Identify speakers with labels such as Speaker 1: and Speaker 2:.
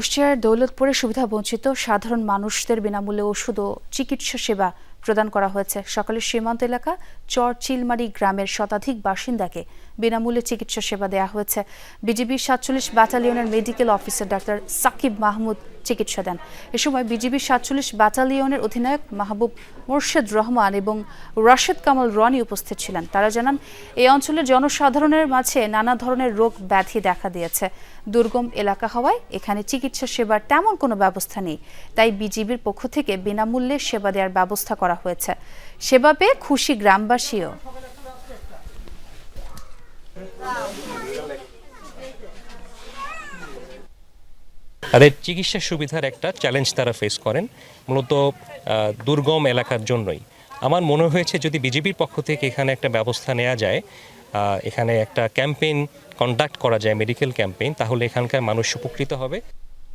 Speaker 1: কুষ্টিয়ার দৌলতপুরে সুবিধা বঞ্চিত সাধারণ মানুষদের বিনামূল্যে ওষুধ ও চিকিৎসা সেবা প্রদান করা হয়েছে। সকালে সীমান্ত এলাকা চর চিলমারি গ্রামের শতাধিক বাসিন্দাকে বিনামূল্যে চিকিৎসা সেবা দেওয়া হয়েছে। বিজিবি সাতচল্লিশ ব্যাটালিয়নের medical officer doctor Sakib Mahmud চিকিৎসা দেন। এ সময় বিজিবি সাতচল্লিশ ব্যাটালিয়নের অধিনায়ক মাহবুব মোর্শেদ রহমান এবং রাশেদ কামাল রনি উপস্থিত ছিলেন। তারা জানান, এই অঞ্চলের জনসাধারণের মাঝে নানা ধরনের রোগ ব্যাধি দেখা দিয়েছে। দুর্গম এলাকা হওয়ায় এখানে চিকিৎসা সেবার তেমন কোনো ব্যবস্থা নেই। তাই বিজিবির পক্ষ থেকে বিনামূল্যে সেবা দেওয়ার ব্যবস্থা করা হয়েছে। সেবা পেয়ে খুশি গ্রামবাসীও।
Speaker 2: তাদের চিকিৎসা সুবিধার একটা চ্যালেঞ্জ তারা ফেস করেন, মূলত দুর্গম এলাকার জন্যই। আমার মনে হয়েছে যদি বিজেপির পক্ষ থেকে এখানে একটা ব্যবস্থা নেওয়া যায় এখানে একটা ক্যাম্পেইন কন্ডাক্ট করা যায় মেডিকেল ক্যাম্পেইন তাহলে এখানকার মানুষ উপকৃত হবে।